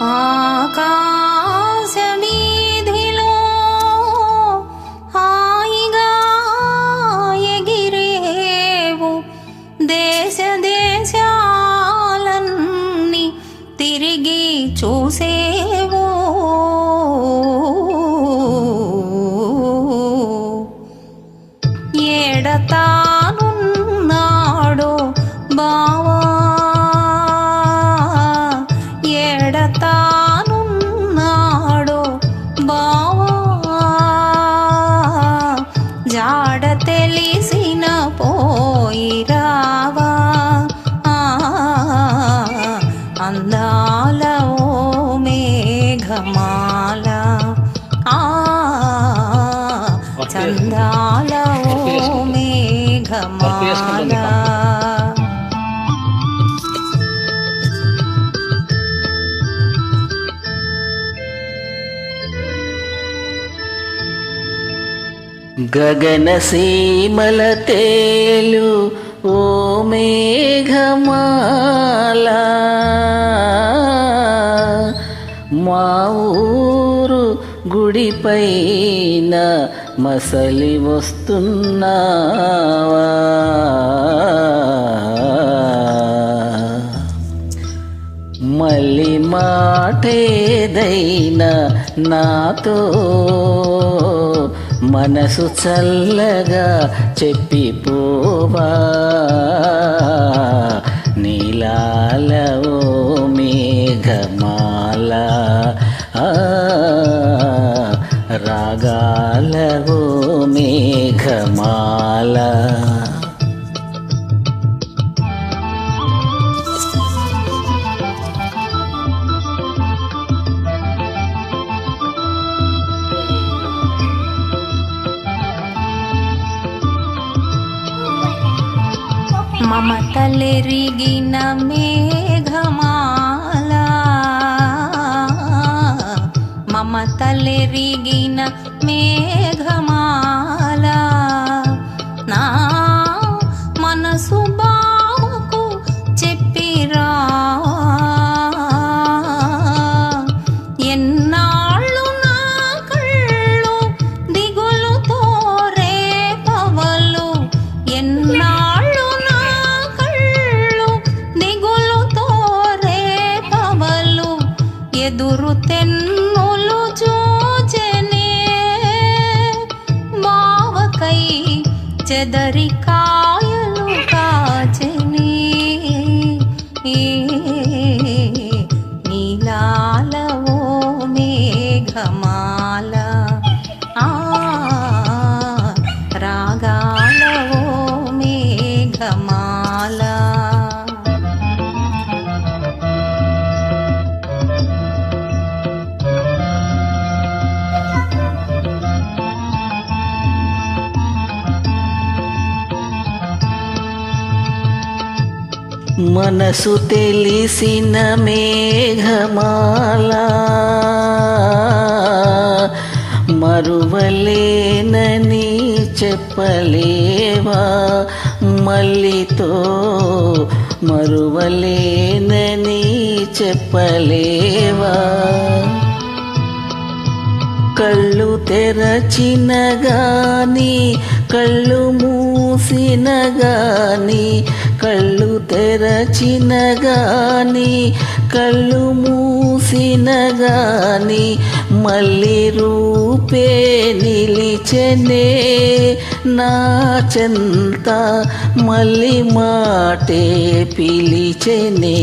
ah రానున్నాడో బావా? జాడ తెలిసిన పోయి రావా అందాల ఓ మేఘమాల. చందాల ఓ మేఘమాల. సీమల తేలు ఓ మేఘమాల. మా ఊరు గుడిపైన మసలి వస్తున్నావా? మళ్ళీ మాటేదైనా నాతో మనసు చల్లగా చెప్పిపోవా నీలాల ఓ మేఘమాల. ఆ, మేఘమాల. మమతలెరిగిన మేఘమాల. మమతలెరిగిన మే ఎదురు తెన్నులు చూచెనే మావకై చెదరికా మనసు తెలిసిన మేఘమాల మరువలేనని చెప్పలేవా? మల్లితో మరువలేనని చెప్పలేవా? కళ్ళు తెరచిన గాని కళ్ళు మూసిన గాని కళ్ళు తెరచిన గాని కళ్ళు మూసిన గాని మళ్ళీ రూపే నిలిచెనే నా చెంత మళ్ళీ మాటే పిలిచెనే.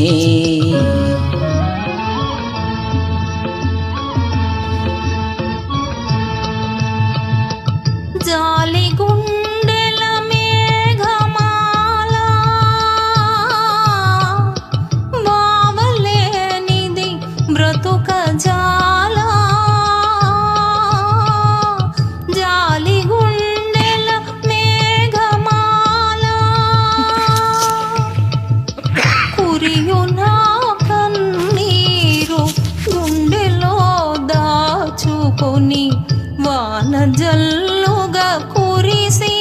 వాన జల్లుగా కురిసి